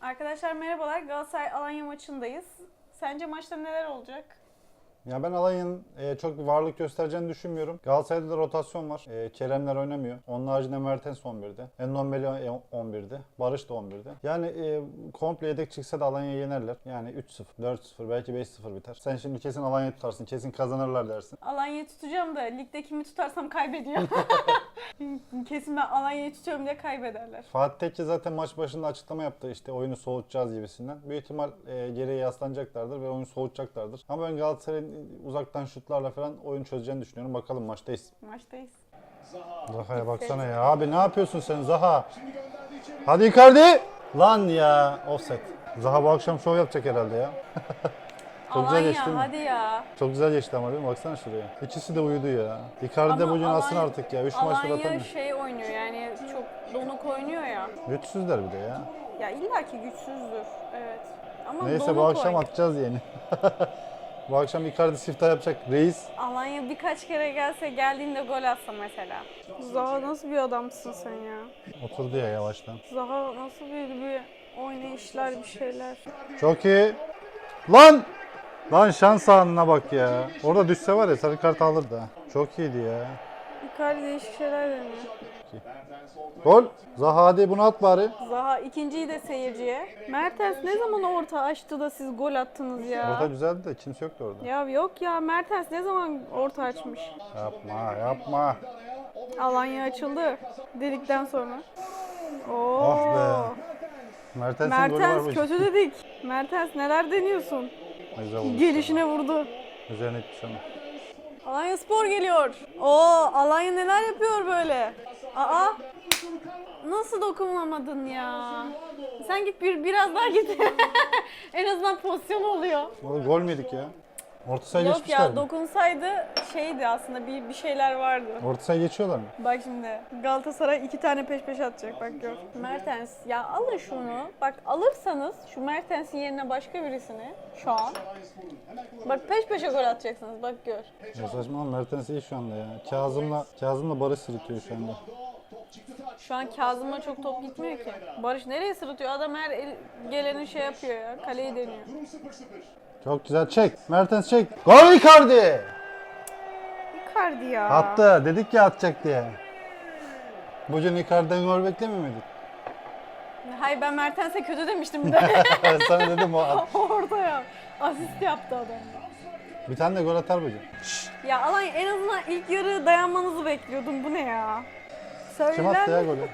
Arkadaşlar merhabalar. Galatasaray Alanya maçındayız. Sence maçta neler olacak? Ya ben Alanya'nın e, çok bir varlık göstereceğini düşünmüyorum. Galatasaray'da da rotasyon var. E, Keremler oynamıyor. Onun haricinde Mertens 11'de. Endombele 11'de. Barış da 11'de. Yani e, komple yedek çıksa da Alanya'yı yenerler. Yani 3-0, 4-0 belki 5-0 biter. Sen şimdi kesin Alanya'yı tutarsın. Kesin kazanırlar dersin. Alanya'yı tutacağım da ligde kimi tutarsam kaybediyor. Kesin ben Alanya'yı tutuyorum diye kaybederler. Fatih Tekke zaten maç başında açıklama yaptı işte oyunu soğutacağız gibisinden. Büyük ihtimal e, geriye yaslanacaklardır ve oyunu soğutacaklardır. Ama ben Galatasaray'ın uzaktan şutlarla falan oyun çözeceğini düşünüyorum. Bakalım maçtayız. Maçtayız. Zaha'ya baksana ya. Abi ne yapıyorsun sen Zaha? Hadi Icardi! Lan ya. Offset. Zaha bu akşam şov yapacak herhalde ya. Çok güzel geçti değil Alanya mi? hadi ya. Çok güzel geçti ama değil mi? Baksana şuraya. İkisi de uyudu ya. Icardi de Ama bugün alsın Alanya- artık ya. 3 maçtır Alanya atamıyor. şey oynuyor yani çok donuk oynuyor ya. Güçsüzler bir de ya. Ya illaki güçsüzdür. Evet. Ama Neyse donuk bu akşam oynuyor. atacağız yeni. bu akşam Icardi siftah yapacak. Reis. Alanya birkaç kere gelse geldiğinde gol atsa mesela. Zaha nasıl bir adamsın sen ya? Oturdu ya yavaştan. Zaha nasıl bir bir oynayışlar bir şeyler. Çok iyi. Lan! Lan şans anına bak ya. Orada düşse var ya sarı kart alırdı ha. Çok iyiydi ya. Icardi değişik şeyler deniyor. Gol. Zaha hadi bunu at bari. Zaha ikinciyi de seyirciye. Mertens ne zaman orta açtı da siz gol attınız ya? Orada güzeldi de kimse yoktu orada. Ya yok ya Mertens ne zaman orta açmış? Yapma yapma. Alanya açıldı dedikten sonra. Oo. Ah be. Mertens'in golü var Mertens bu. kötü dedik. Mertens neler deniyorsun? Güzel. Gelişine vurdu. Üzerine gitmiş onu. Alanya Spor geliyor. Oo Alanya neler yapıyor böyle? Aa nasıl dokunmamadın ya? Sen git bir biraz daha git. en azından pozisyon oluyor. Gol mü yedik ya? Orta sahaya Yok geçmişler ya mi? dokunsaydı şeydi aslında bir bir şeyler vardı. Orta sahaya geçiyorlar mı? Bak şimdi Galatasaray iki tane peş peşe atacak bak gör. Mertens ya alın şunu. Bak alırsanız şu Mertens'in yerine başka birisini şu an. Bak peş peşe gol atacaksınız bak gör. Ya saçma Mertens iyi şu anda ya. Kazım'la, Kazım'la Barış sırıtıyor şu anda. Şu an Kazım'a çok top gitmiyor ki. Barış nereye sırıtıyor? Adam her el, geleni şey yapıyor ya. Kaleyi deniyor. Çok güzel çek. Mertens çek. Gol Icardi! Icardi ya. Attı. Dedik ya atacak diye. Bugün Icardi'den gol beklemiyor muyduk? Hayır ben Mertens'e kötü demiştim de. Sana dedim o at. Orada ya. Asist yaptı adam. Bir tane de gol atar bugün. Ya Alanya en azından ilk yarı dayanmanızı bekliyordum. Bu ne ya? Söylen. Kim attı ya golü?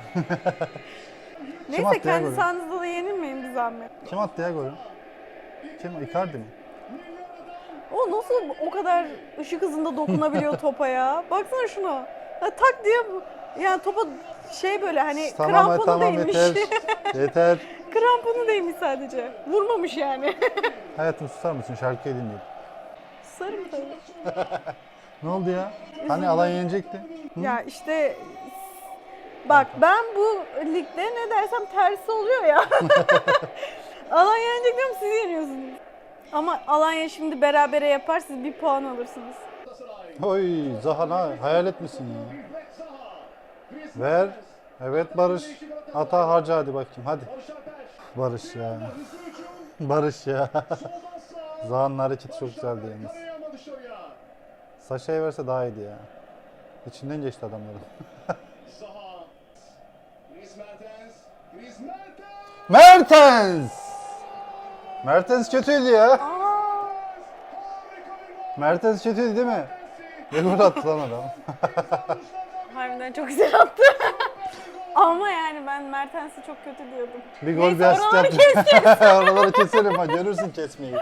Neyse kendi sahanızda da yenilmeyin bir zahmet. Kim attı ya golü? Kim? Icardi mi? O nasıl o kadar ışık hızında dokunabiliyor topa ya? Baksana şuna. Ya tak diye yani topa şey böyle hani Tamam kramponu tamam değmiş. yeter. yeter. kramponu değmiş sadece. Vurmamış yani. Hayatım susar mısın? Şarkıyı dinleyelim. Sarım tabii. Ne oldu ya? Hani Alanya yenecekti? Ya işte bak ben bu ligde ne dersem tersi oluyor ya. Alanya yenecek diyorum siz yeniyorsunuz. Ama Alanya şimdi berabere yapar siz bir puan alırsınız. Oy Zaha ne? Hayal etmişsin ya. Ver. Evet Barış. Ata harca hadi bakayım hadi. Barış ya. Barış ya. Zaha'nın hareketi çok güzeldi yalnız. Saşa'ya verse daha iyiydi ya. İçinden geçti adamların. Mertens! Mertens kötüydü ya. Mertens kötüydü değil mi? Ne gol attı lan adam. harbiden çok güzel attı. Ama yani ben Mertens'i çok kötü diyordum. Bir gol Neyse, bir asist oraları yaptı. Oraları keselim ha görürsün kesmeyi.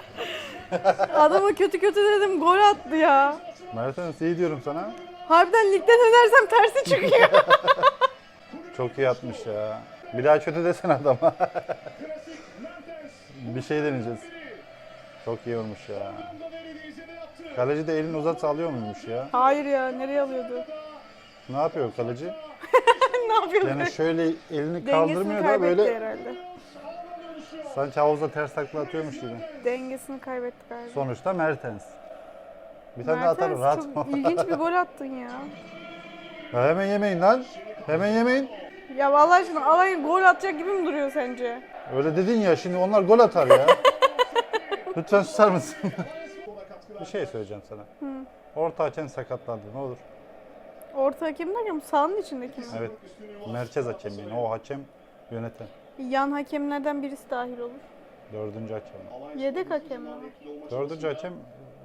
Adama kötü kötü dedim gol attı ya. Mertens iyi diyorum sana. Harbiden ligden önersem tersi çıkıyor. Çok iyi atmış ya. Bir daha kötü desene adama. Bir şey deneyeceğiz. Çok iyi olmuş ya. Kaleci de elini uzatsa alıyor muymuş ya? Hayır ya nereye alıyordu? Ne yapıyor kaleci? ne yapıyordu? Yani şöyle elini kaldırmıyor da böyle herhalde. sanki havuza ters takla atıyormuş gibi. Dengesini kaybetti galiba. Sonuçta Mertens. Bir tane daha atarım rahat Mertens çok ilginç bir gol attın ya. Ya hemen yemeyin lan. Hemen yemeyin. Ya vallahi aşkına Alanya gol atacak gibi mi duruyor sence? Öyle dedin ya şimdi onlar gol atar ya. Lütfen susar mısın? bir şey söyleyeceğim sana. Orta hakem sakatlandı ne olur. Orta hakem derken sahanın içindeki mi? Evet. Merkez hakem yani o hakem yöneten. Yan hakemlerden birisi dahil olur. Dördüncü hakem. Yedek hakem mi? Dördüncü hakem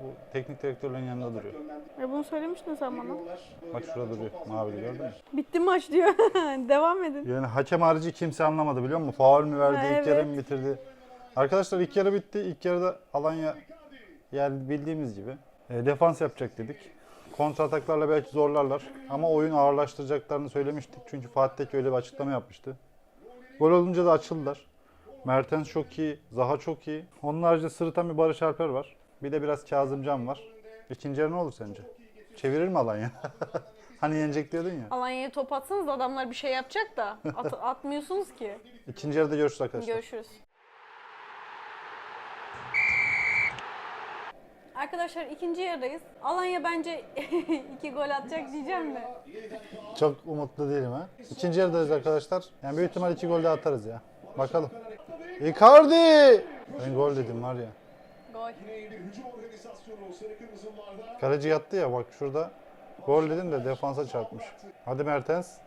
bu teknik direktörlerin yanında duruyor. E bunu söylemiştin sen bana. Bak şurada duruyor. Mavili gördün mü? Bitti maç diyor. Devam edin. Yani hakem harici kimse anlamadı biliyor musun? Faul mü verdi, Ha, ilk yarı evet. mı bitirdi? Arkadaşlar ilk yarı bitti. İlk yarıda Alanya yer bildiğimiz gibi e, defans yapacak dedik. Kontra ataklarla belki zorlarlar ama oyun ağırlaştıracaklarını söylemiştik. Çünkü Fatih Tekke öyle bir açıklama yapmıştı. Gol olunca da açıldılar. Mertens çok iyi, Zaha çok iyi. Onun haricinde sırıtan bir Barış Alper var. Bir de biraz Kazımcan var. İkinci yarı ne olur sence? Çevirir mi Alanya? hani yenecek diyordun ya. Alanya'ya top atsanız da adamlar bir şey yapacak da at- atmıyorsunuz ki. İkinci yarıda görüşürüz arkadaşlar. Görüşürüz. Arkadaşlar ikinci yarıdayız. Alanya bence iki gol atacak diyeceğim de. Çok umutlu değilim ha. İkinci yarıdayız arkadaşlar. Yani büyük ihtimal iki gol de atarız ya. Bakalım. Icardi! Ben gol dedim var ya. Kaleci yattı ya bak şurada. Gol dedim de defansa çarpmış. Hadi Mertens.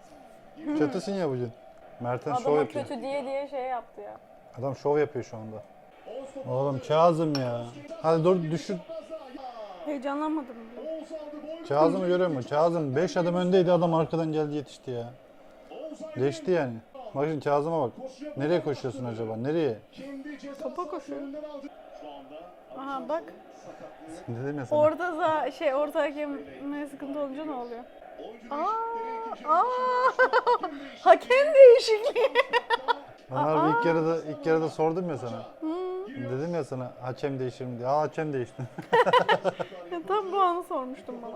Kötüsün ya bugün. Mertens şov Adama yapıyor. kötü diye diye şey yaptı ya. Adam şov yapıyor şu anda. Oğlum Kazım ya. Hadi dur düşür. Heyecanlanmadım. Kazım'ı görüyor musun? Kazım 5 adım öndeydi adam arkadan geldi yetişti ya. Geçti yani. Bak şimdi Kazım'a bak. Nereye koşuyorsun acaba? Nereye? Topa koşuyor. Aha bak. Dedim ya sana. Orada za- şey orta hakemle sıkıntı olunca ne oluyor? Aa, aa, hakem değişikliği. Onlar ilk yarıda ilk yarıda sordum ya sana. Dedim ya sana hakem değişir mi diye. Aa hakem değişti. Tam bu anı sormuştum bana.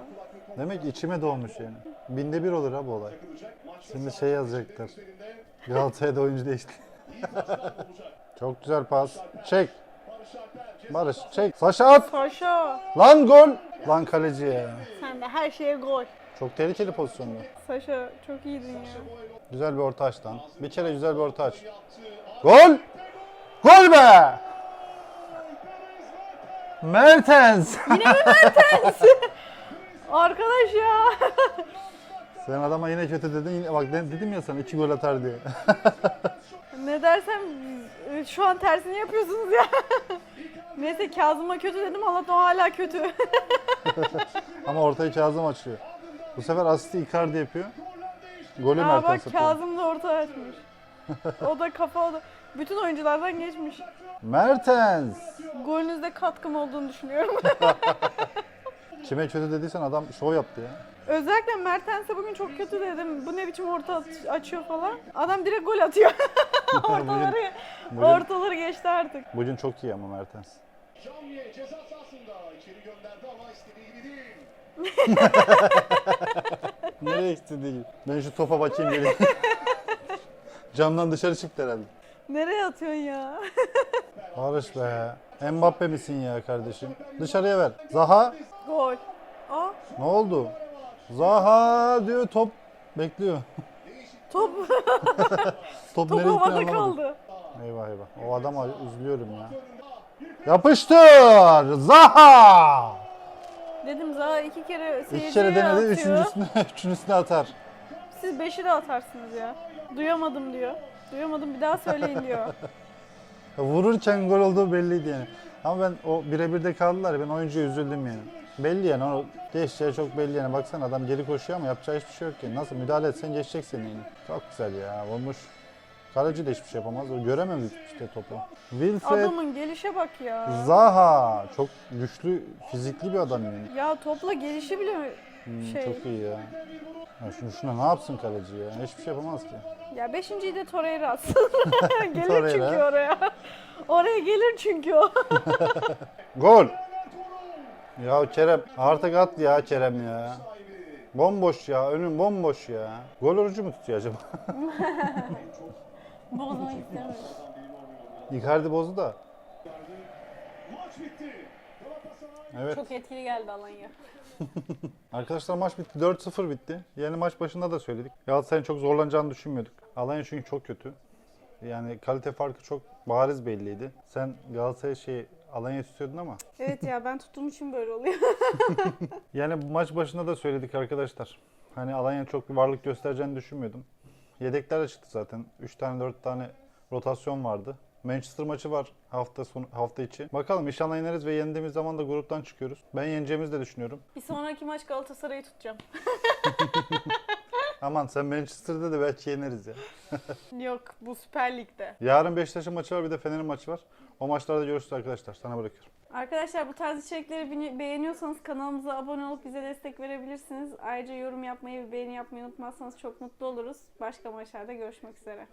Demek içime doğmuş yani. Binde bir olur ha bu olay. Şimdi şey yazacaklar. Galatasaray'da oyuncu değişti. Çok güzel pas. Çek. Barış çek. Saşa at. Saşa. Lan gol. Lan kaleci ya. Sen de her şeye gol. Çok tehlikeli pozisyonda. Saşa çok iyiydin ya. Güzel bir orta aç lan. Bir kere güzel bir orta aç. Gol! Gol be! Mertens! Arkadaş ya. Sen adama yine kötü dedin. Yine, bak de- dedim ya sana iki gol atar diye. ne dersem e, şu an tersini yapıyorsunuz ya. Neyse Kazım'a kötü dedim Allah'tan o hala kötü. Ama ortayı Kazım açıyor. Bu sefer asisti Icardi yapıyor. Golü Aa Mertens bak atıyor. Kazım da orta açmış. O da kafa o da. Bütün oyunculardan geçmiş. Mertens! Golünüzde katkım olduğunu düşünüyorum. Kime kötü dediysen adam şov yaptı ya. Özellikle Mertens'e bugün çok kötü dedim. Bu ne biçim orta at- açıyor falan. Adam direkt gol atıyor. ortaları, bugün- ortaları geçti artık. Bugün çok iyi ama Mertens. Camiye ceza sahasında içeri gönderdi ama istediği gibi değil. Nereye istediği gibi. Ben şu topa bakayım geleyim. Camdan dışarı çıktı herhalde. Nereye atıyorsun ya? Barış be. Mbappe misin ya kardeşim? Dışarıya ver. Zaha. Gol. Aa Ne oldu? Zaha diyor top bekliyor. top, Top, top nereye gittiğini havada anlamadım. kaldı. Eyvah eyvah. O adama üzülüyorum ya. Yapıştır! Zaha! Dedim Zaha iki kere İki seyirciye kere denedi, atıyor. üçüncüsüne, üçüncüsüne atar. Siz beşi de atarsınız ya. Duyamadım diyor. Duyamadım bir daha söyleyin diyor. Vururken gol olduğu belliydi yani. Ama ben o birebir de kaldılar ya, ben oyuncuya üzüldüm yani. Belli yani o geçeceği çok belli yani. Baksana adam geri koşuyor ama yapacağı hiçbir şey yok ki. Nasıl müdahale etsen geçecek seni yani. Çok güzel ya vurmuş. Kaleci de hiçbir şey yapamaz. O görememiş işte topu. Wilfred Adamın gelişe bak ya. Zaha. Çok güçlü, fizikli bir adam yani. Ya topla gelişi bile Hmm, şey. Çok iyi ya. ya şunu, şuna ne yapsın kaleci ya? Hiçbir şey yapamaz ki. Ya beşinciyi de Torreira atsın. gelir Torreira. çünkü oraya. Oraya gelir çünkü o. Gol. Ya Kerem artık at ya Kerem ya. Bomboş ya önün bomboş ya. Gol orucu mu tutuyor acaba? Bozmak istemiyorum. Icardi bozdu da. Evet. Çok etkili geldi Alanya. Arkadaşlar maç bitti. 4-0 bitti. Yani maç başında da söyledik. Galatasaray'ın çok zorlanacağını düşünmüyorduk. Alanya çünkü çok kötü. Yani kalite farkı çok bariz belliydi. Sen Galatasaray şey Alanya istiyordun ama. Evet ya ben tuttuğum için böyle oluyor. Yani maç başında da söyledik arkadaşlar. Hani Alanya çok bir varlık göstereceğini düşünmüyordum. Yedekler de çıktı zaten. 3 tane 4 tane rotasyon vardı. Manchester maçı var hafta sonu hafta içi. Bakalım inşallah yeneriz ve yendiğimiz zaman da gruptan çıkıyoruz. Ben yeneceğimizi de düşünüyorum. Bir sonraki maç Galatasaray'ı tutacağım. Aman sen Manchester'da da belki yeneriz ya. Yok bu Süper Lig'de. Yarın Beşiktaş'ın maçı var bir de Fener'in maçı var. O maçlarda görüşürüz arkadaşlar. Sana bırakıyorum. Arkadaşlar bu tarz içerikleri beni- beğeniyorsanız kanalımıza abone olup bize destek verebilirsiniz. Ayrıca yorum yapmayı ve beğeni yapmayı unutmazsanız çok mutlu oluruz. Başka maçlarda görüşmek üzere.